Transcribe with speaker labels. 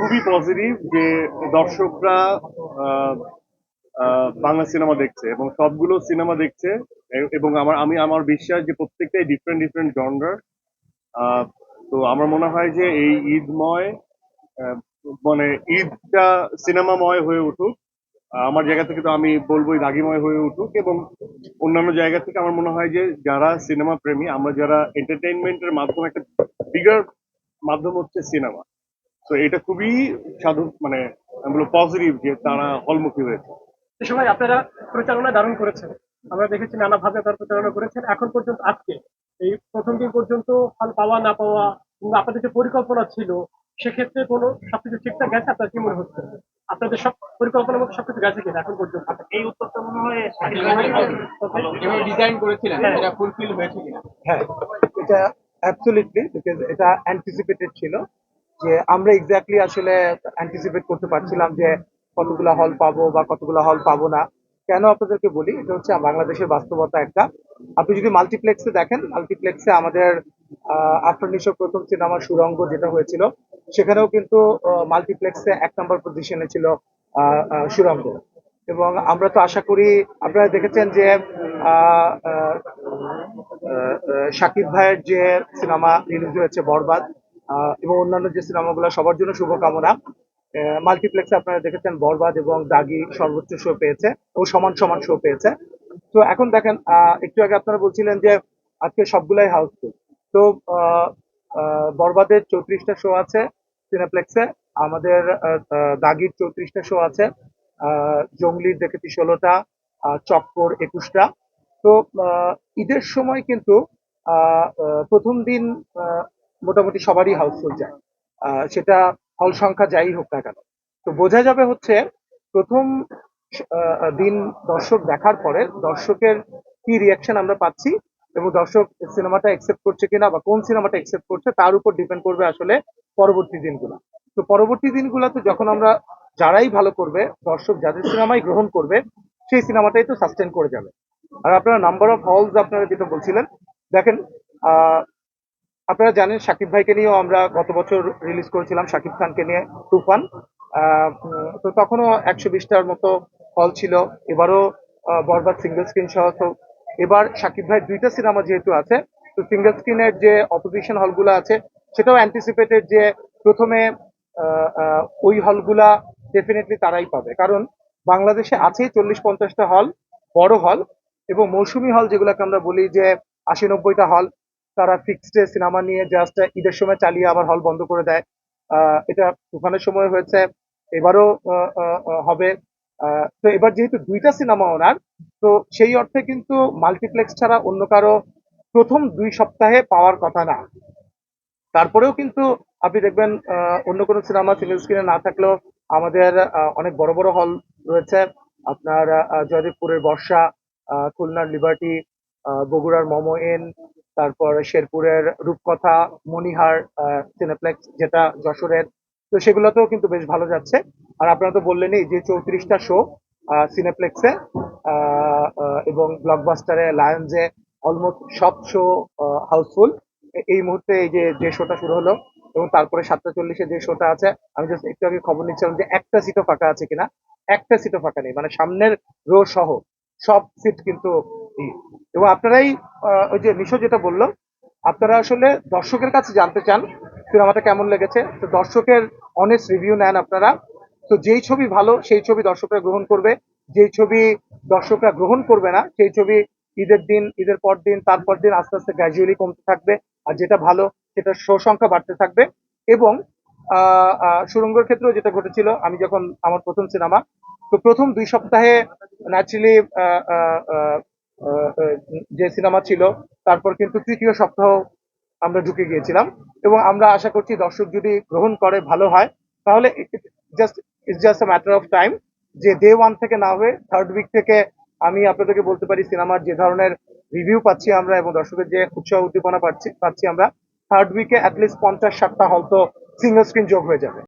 Speaker 1: খুবই পজিটিভ যে দর্শকরা বাংলা সিনেমা দেখছে এবং সবগুলো সিনেমা দেখছে এবং আমার, আমি, আমার বিশ্বাস যে প্রত্যেকটাই ডিফারেন্ট ডিফারেন্ট জনরার তো আমার মনে হয় যে এই ঈদময় মানে ঈদটা সিনেমাময় হয়ে উঠুক। আমার জায়গা থেকে তো আমি বলবোই দাগিময় হয়ে উঠুক এবং অন্যান্য জায়গা থেকে আমার মনে হয় যে যারা সিনেমা প্রেমী, আমরা যারা এন্টারটেইনমেন্টের মাধ্যমে একটা বিগার মাধ্যম হচ্ছে সিনেমা তো এটা খুবই সাধু মানে আমি বলব পজিটিভ যে তারা হলমুখী হয়েছে।
Speaker 2: সে সময় আপনারা পরিচালনা দারুণ করেছেন। আমরা দেখেছি নানাভাবে আপনারা পরিচালনা করেছেন। এখন পর্যন্ত আজকে এই প্রথম দিন পর্যন্ত ফল পাওয়া না পাওয়া কিংবা আপনাদের যে পরিকল্পনা ছিল সেক্ষেত্রে কোনো সবকিছু ঠিকঠাক গেছে? আপনার কি মনে হচ্ছে? আপনাদের সব পরিকল্পনার মতো সবকিছু গেছে কিনা এখন পর্যন্ত?
Speaker 3: এই উত্তরটা মনে হয়
Speaker 4: যেভাবে ডিজাইন করেছিলেন সেটা ফুলফিল হয়েছে কিনা?
Speaker 5: হ্যাঁ এটা অ্যাবসলিউটলি বিকজ এটা অ্যান্টিসিপেটেড ছিল। যে আমরা এক্স্যাক্টলি আসলে অ্যান্টিসিপেট করতে পারছিলাম যে কতগুলো হল পাবো বা কতগুলো হল পাবো না। কেন আপনাদেরকে বলি, এটা হচ্ছে বাংলাদেশের বাস্তবতা একটা। আপনি যদি মাল্টিপ্লেক্সে দেখেন মাল্টিপ্লেক্সে আমাদের আফরানিশো প্রথম সিনেমা সুরঙ্গ যেটা হয়েছিল, সেখানেও কিন্তু মাল্টিপ্লেক্সে এক নম্বর পজিশনে ছিল সুরঙ্গ। এবং আমরা তো আশা করি, আপনারা দেখেছেন যে শাকিব ভাইয়ের যে সিনেমা রিলিজ হয়েছে বরবাদ এবং অন্যান্য যে সিনেমাগুলো, সবার জন্য শুভকামনা। মাল্টিপ্লেক্সে আপনারা দেখেছেন বরবাদ এবং দাগি সর্বোচ্চ শো পেয়েছে ও সমান সমান শো পেয়েছে। তো এখন দেখেন একটু আগে আপনারা বলছিলেন যে আজকে সবগুলাই হাউসফুল। তো বরবাদের চৌত্রিশটা শো আছে সিনেপ্লেক্সে আমাদের দাগির চৌত্রিশটা শো আছে জঙ্গলির দেখেছি ষোলোটা চক্কর একুশটা। তো ঈদের সময় কিন্তু প্রথম দিন মোটামুটি সবারই হাউসফুল যায়। সেটা হল সংখ্যা যাই হোক না কেন। তো বোঝা যাবে হচ্ছে, প্রথম দিন দর্শক দেখার পরে দর্শকের কি রিয়াকশন আমরা পাচ্ছি এবং দর্শক সিনেমাটা একসেপ্ট করছে কিনা বা কোন সিনেমাটা একসেপ্ট করছে, তার উপর ডিপেন্ড করবে আসলে পরবর্তী দিনগুলো। তো পরবর্তী দিনগুলোতে যখন আমরা যারাই ভালো করবে, দর্শক যাদের সিনেমাই গ্রহণ করবে, সেই সিনেমাটাই তো সাস্টেন করে যাবে। আর আপনারা নাম্বার অফ হলস আপনারা যেটা বলছিলেন, দেখেন আপনারা জানেন শাকিব ভাইকে নিয়েও আমরা গত বছর রিলিজ করেছিলাম শাকিব খানকে নিয়ে, তুফান। তো তখনও একশো বিশটার মতো হল ছিল। এবারও বরবাদ সিঙ্গেল স্ক্রিন সহ। তো এবার শাকিব ভাই দুইটা সিনেমা যেহেতু আছে, তো সিঙ্গেল স্ক্রিনের যে অপোজিশন হলগুলো আছে, সেটাও অ্যান্টিসিপেটেড যে প্রথমে ওই হলগুলা ডেফিনেটলি তারাই পাবে। কারণ বাংলাদেশে আছে চল্লিশ পঞ্চাশটা হল বড় হল এবং মৌসুমি হল যেগুলোকে আমরা বলি যে আশি নব্বইটা হল তারা ফিক্সড সিনেমা নিয়ে জাস্ট ঈদের সময় চালিয়ে আবার হল বন্ধ করে দেয়। এটা তুফানের সময় হয়েছে। এবারও হবে। তো এবার যেহেতু দুইটা সিনেমা ওনার, তো সেই অর্থে কিন্তু মাল্টিপ্লেক্স ছাড়া অন্য কারও প্রথম দুই সপ্তাহে পাওয়ার কথা না। তারপরেও কিন্তু আপনি দেখবেন অন্য কোনো সিনেমা সিঙ্গেল স্ক্রিনে না থাকলেও আমাদের অনেক বড় বড় হল রয়েছে। আপনার জয়দেবপুরের বর্ষা খুলনার লিবার্টি বগুড়ার মমো এন তারপর শেরপুরের রূপকথা মনিহার সিনেপ্লেক্স, যেটা যশোরের, তো সেগুলোতেও কিন্তু বেশ ভালো যাচ্ছে আর আপনারা তো বললেনই যে চৌত্রিশটা শো সিনেপ্লেক্সে এবং ব্লকবাস্টারে লায়ন্সে অলমোস্ট সব শো হাউসফুল এই মুহূর্তে এই যে যে শোটা শুরু হলো এবং তারপরে সাতটা চল্লিশে যে শোটা আছে, আমি জাস্ট একটু আগে খবর নিচ্ছিলাম যে একটা সিটও ফাঁকা আছে কিনা একটা সিটও ফাঁকা নেই মানে সামনের রো সহ সব সিট কিন্তু। এবং আপনারাই ওই যে নিশো যেটা বলল আপনারা আসলে দর্শকের কাছে জানতে চান সিনেমাটা কেমন লেগেছে। তো দর্শকের অনেস্ট রিভিউ নেন আপনারা। তো যেই ছবি ভালো সেই ছবি দর্শকরা গ্রহণ করবে। যেই ছবি দর্শকরা গ্রহণ করবে না সেই ছবি ঈদের দিন ঈদের পর দিন তারপর দিন আস্তে আস্তে গ্র্যাজুয়ালি কমতে থাকবে। আর যেটা ভালো সেটা শো সংখ্যা বাড়তে থাকবে। এবং আহ, ক্ষেত্রেও যেটা ঘটেছিল আমি যখন আমার প্রথম সিনেমা তো প্রথম দুই সপ্তাহে ন্যাচারালি যে সিনেমা ছিল, তারপর কিন্তু তৃতীয় সপ্তাহ আমরা ঢুকে গিয়েছিলাম। এবং আমরা আশা করছি দর্শক যদি গ্রহণ করে, ভালো হয়, তাহলে just it's just matter of time যে ডে ওয়ান থেকে না হয়ে থার্ড উইক থেকে আমি আপনাদেরকে বলতে পারি, সিনেমার যে ধরনের রিভিউ পাচ্ছি আমরা এবং দর্শকের যে উৎসাহ, উদ্দীপনা পাচ্ছি পাচ্ছি আমরা থার্ড উইকে অ্যাটলিস্ট পঞ্চাশ ষাটটা হল তো সিঙ্গল স্ক্রিন যোগ হয়ে যাবে।